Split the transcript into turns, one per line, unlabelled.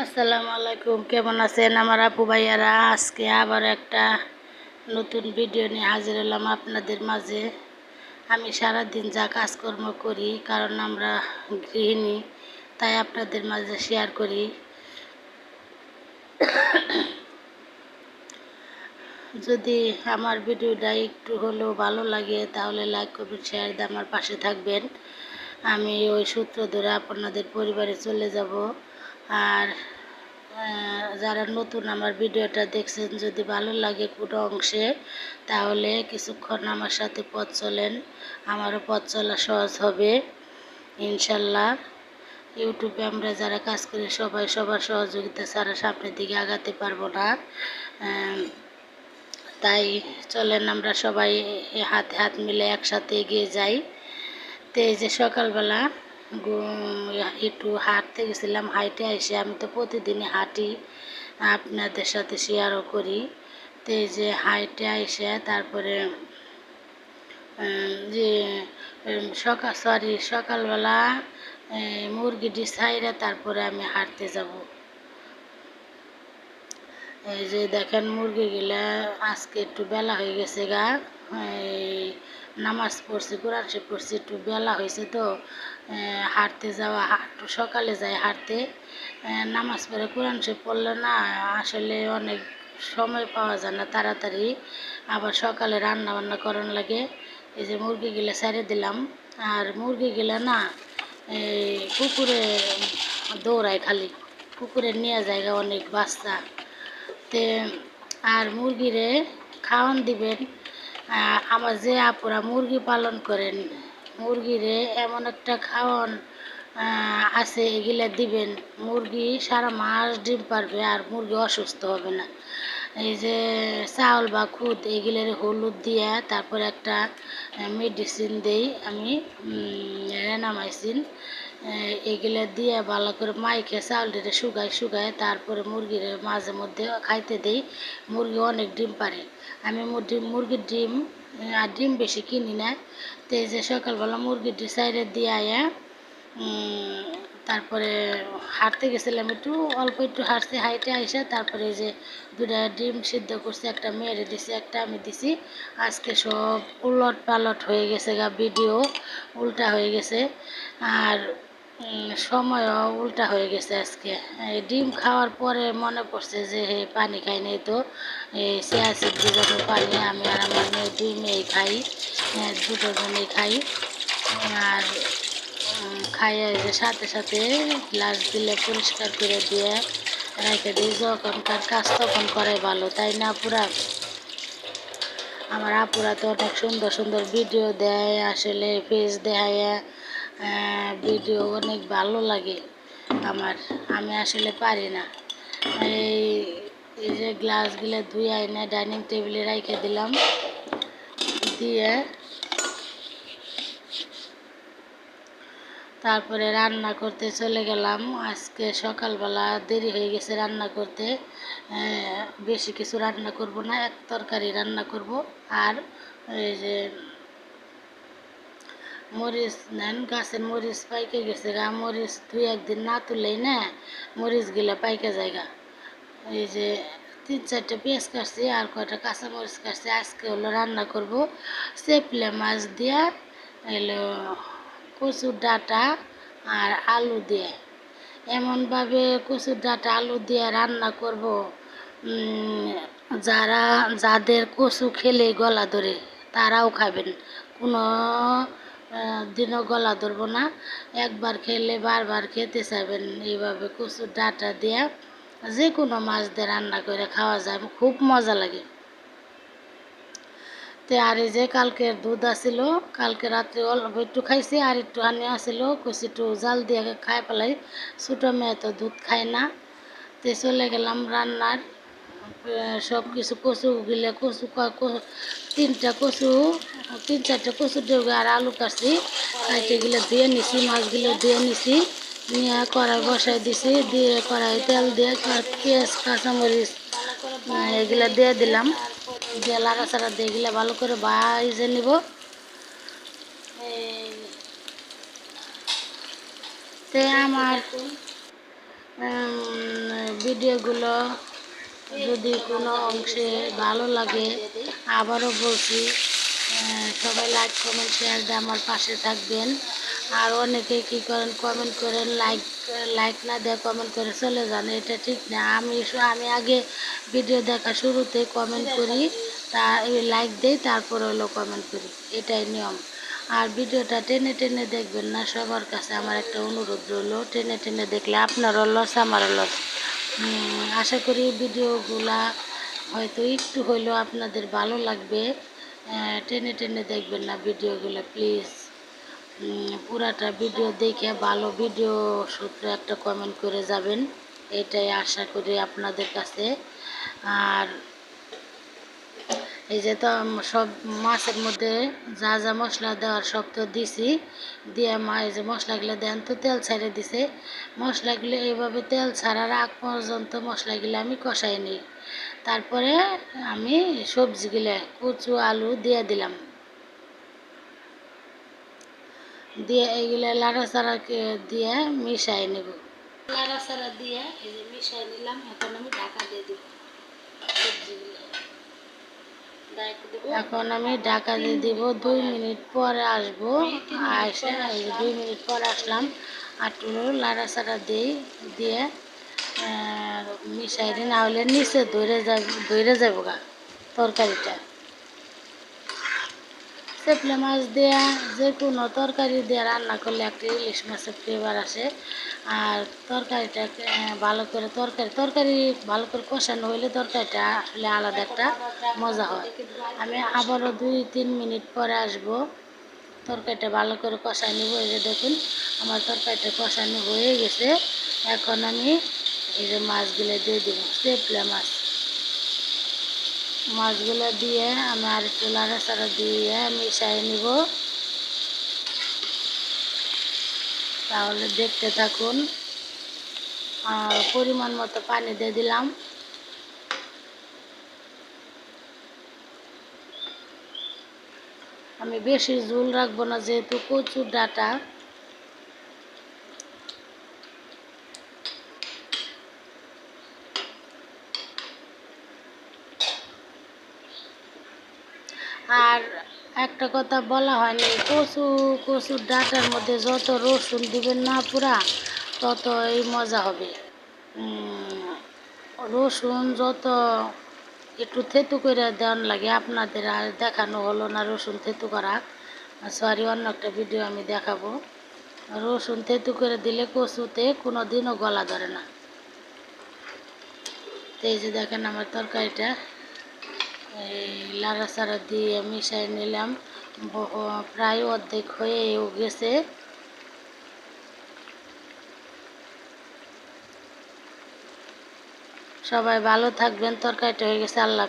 আসসালামু আলাইকুম, কেমন আছেন আমার আপু ভাইয়ারা? আজকে আবার একটা নতুন ভিডিও নিয়ে হাজির হলাম আপনাদের মাঝে। আমি সারাদিন যা কাজকর্ম করি, কারণ আমরা গৃহিণী, তাই আপনাদের মাঝে শেয়ার করি। যদি আমার ভিডিওটা একটু হলেও ভালো লাগে, তাহলে লাইক করবেন শেয়ার দিয়ে আমার পাশে থাকবেন। আমি ওই সূত্র ধরে আপনাদের পরিবারে চলে যাব। আর যারা নতুন আমার ভিডিওটা দেখছেন, যদি ভালো লাগে কোনো অংশে, তাহলে কিছুক্ষণ আমার সাথে পথ চলেন। আমারও পথ চলা সহজ হবে, ইনশাল্লাহ। ইউটিউবে আমরা যারা কাজ করি, সবাই সবার সহযোগিতা ছাড়া সামনের দিকে আগাতে পারব না। তাই চলেন আমরা সবাই হাতে হাত মিলে একসাথে এগিয়ে যাই। তো এই যে সকালবেলা একটু হাঁটতে গেছিলাম হাইটে এসে আমি তো প্রতিদিনই হাঁটি, আপনাদের সাথে শেয়ারও করি। তো এই যে হাইটে এসে তারপরে যে সকাল সরি সকালবেলা মুরগিটি ছাইরে তারপরে আমি হাঁটতে যাব। এই যে দেখেন মুরগিগুলা আজকে একটু বেলা হয়ে গেছে গা। এই নামাজ পড়ছি, কোরআন শরীফ পড়ছি, একটু বেলা হয়েছে তো হাঁটতে যাওয়া একটু সকালে যাই হাঁটতে। নামাজ পড়ে কোরআন শরীফ পড়লে না, আসলে অনেক সময় পাওয়া যায় না, তাড়াতাড়ি। আবার সকালে রান্না বান্না করার লাগে। এই যে মুরগিগুলা ছেড়ে দিলাম, আর মুরগিগুলা না এই পুকুরে দৌড়ায় খালি। পুকুরে নিয়ে জায়গা অনেক বাচ্চা। তে, আর মুরগিরে খাওয়ান দিবেন। আমার যে আপুরা মুরগি পালন করেন, মুরগিরে এমন একটা খাওয়ান আছে, এগুলা দিবেন, মুরগি সারা মাস ডিম পারবে আর মুরগি অসুস্থ হবে না। এই যে চাউল বা খুদ, এগুলোর হলুদ দিয়ে তারপর একটা মেডিসিন দেই আমি রেনামাইসিন এগুলা দিয়ে ভালো করে মাইকে চাউলটা শুকাই শুকায় তারপরে মুরগির মাঝে মধ্যে খাইতে দেই, মুরগি অনেক ডিম পারে। আমি মুরগি- মুরগির ডিম আর ডিম বেশি কিনি না। তো এই যে সকালবেলা মুরগির ডি সাইডে দিয়ে আয়া তারপরে হাঁটতে গেছিলাম একটু, অল্প একটু হাঁটতে হাইটে আইসা তারপরে যে দুটা ডিম সিদ্ধ করছি, একটা মেরে দিছি, একটা আমি দিছি। আজকে সব উলট পালট হয়ে গেছে গা, ভিডিও উল্টা হয়ে গেছে। আর সময়ও উল্টা হয়ে গেছে আজকে। ডিম খাওয়ার পরে মনে পড়ছে যে, হে, পানি খাই নাই তো। এই সিয়াসিড যখন পানি আমি আর আমার মেয়ে দুই মেয়ে খাই হ্যাঁ, দুটো জনেই খাই। আর খাইয়ে যে সাথে সাথে গ্লাস দিলে পরিষ্কার করে দিয়ে রেখে দিই যখনকার কাজ তখন করে ভালো তাই না পুরা আমার আপুরা তো অনেক সুন্দর সুন্দর ভিডিও দেয় আসলে ফেস দেখায় ভিডিও অনেক ভালো লাগে। আমার আমি আসলে পারি না। এই এই যে গ্লাসগুলো ধুয়ে আইনে ডাইনিং টেবিলে রেখে দিলাম। দিয়ে তারপরে রান্না করতে চলে গেলাম। আজকে সকালবেলা দেরি হয়ে গেছে রান্না করতে। বেশি কিছু রান্না করব না, এক তরকারি রান্না করব। আর এই যে মরিচ, নেন, গাছের মরিচ পাইকে গেছে গা। মরিচ দুই একদিন না তুললেই না মরিচগুলা পাইকে জায়গা এই যে তিন চারটে পেঁয়াজ কাটছি আর কয়টা কাঁচা মরিচ কাটছি, আজকে হলো রান্না করব চেপলে মাছ দিয়ে, এলো কচুর ডাঁটা আর আলু দিয়ে। এমনভাবে কচুর ডাঁটা, আলু দিয়ে রান্না করব যারা, যাদের কচু খেলে গলা ধরে তারাও খাবেন। কোনো দিনও গলা ধরবো না। একবার খেলে বারবার খেতে চাইবেন, এইভাবে কচুর ডাঁটা দিয়ে। যে কোনো মাছ দিয়ে রান্না করে খাওয়া যায়, খুব মজা লাগে। তে আর এই যে কালকের দুধ আছিল, কালকে রাত্রে অল্প একটু খাইছি, আর একটু আনি আছিল কচি একটু জাল দিয়ে খাই পেলাই, ছোটো মেয়ে তো দুধ খায় না। তে চলে গেলাম রান্নার সব কিছু কচু গিলে কচু তিনটা কচু, তিন চারটা কচু দেবে আর আলু কাটছি, কাটে গিলে ধুয়ে নিছি, মাছগুলো ধুয়ে নিছি। নিয়ে কড়াই বসাই দিছি, দিয়ে কড়াই তেল দিয়ে পেঁয়াজ, কাঁচামরিচ এগুলা দিয়ে দিলাম। দিয়ে লাড়াচাড়া দিয়ে এগুলা ভালো করে ভাইজে নিব। তে আমার ভিডিওগুলো যদি কোনো অংশে ভালো লাগে, আবারও বলছি সবাই লাইক কমেন্ট শেয়ার দিয়ে আমার পাশে থাকবেন। আর অনেকে কি করেন কমেন্ট করেন লাইক লাইক না দেয় কমেন্ট করে চলে যান, এটা ঠিক না। আমি আমি আগে ভিডিও দেখা শুরুতে কমেন্ট করি, তা লাইক দেই, তারপর হলো কমেন্ট করি, এটাই নিয়ম। আর ভিডিওটা টেনে টেনে দেখবেন না, সবার কাছে আমার একটা অনুরোধ রইল, টেনে টেনে দেখলে আপনারও লস আমারও লস আশা করি ভিডিওগুলা হয়তো একটু হইলেও আপনাদের ভালো লাগবে। টেনে টেনে দেখবেন না ভিডিওগুলো প্লিজ পুরাটা ভিডিও দেখে ভালো ভিডিও সূত্রে একটা কমেন্ট করে যাবেন। এটাই আশা করি আপনাদের কাছে। আর এই যে তো সব মাছের মধ্যে যা যা মশলা দেওয়ার সব তো দিছি। দিয়ে মা এই যে মশলাগুলো দেন তো তেল ছাড়ে দিছে। মশলাগুলো এইভাবে তেল ছাড়ার আগ পর্যন্ত মশলাগুলো আমি কষাই নিই। তারপরে আমি সবজিগুলো, কচু, আলু দিয়ে দিলাম। দিয়ে এইগুলো লাড়াচাড়া দিয়ে মিশাই নেব। লাড়াচাড়া দিয়ে এই যে মিশাই নিলাম এখন আমি ঢাকা দিয়ে দিব এখন আমি ঢাকা দিয়ে দিব দুই মিনিট পরে আসব। আসে দুই মিনিট পর আসলাম। একটু লাড়াচাড়া দিই দিয়ে মিশাই না হলে নিচে ধরে যাব ধরে যাব গা তরকারিটা। চেপলে মাছ দেয়া, যে কোনো তরকারি দিয়ে রান্না করলে একটা ইলিশ মাছের ফ্লেভার আসে। আর তরকারিটা ভালো করে তরকারি তরকারি ভালো করে কষানো হইলে তরকারিটা আসলে আলাদা একটা মজা হয়। আমি আবারও দুই, তিন মিনিট পরে আসব। তরকারিটা ভালো করে কষাই নিব এই যে দেখুন। আমার তরকারিটা কষানো হয়ে গেছে। এখন আমি এই যে মাছগুলো দিয়ে দিব চেপলে মাছ। মাছগুলো দিয়ে আমি আর একটু লাড়াচাড়া দিয়ে মিশাই নিব। তাহলে দেখতে থাকুন, আর পরিমাণ মতো পানি দিয়ে দিলাম। আমি বেশি ঝোল রাখব না, যেহেতু কচুর ডাটা। আর একটা কথা বলা হয়নি, কচু, কচুর ডাটার মধ্যে যত রসুন দিবেন না পুরা, তত এই মজা হবে। রসুন যত একটু থেতু করে দেওয়ান লাগে, আপনাদের আর দেখানো হলো না রসুন থেতু করা। সরি অন্য একটা ভিডিও আমি দেখাবো। রসুন থেতু করে দিলে কচুতে কোনো দিনও গলা ধরে না। তো এই যে দেখেন আমার তরকারিটা। লাড়াচাড়া দিয়ে মিশাই নিলাম। প্রায় অর্ধেক হয়েও গেছে। সবাই ভালো থাকবেন, তরকারিটা হয়ে গেছে, আল্লাহ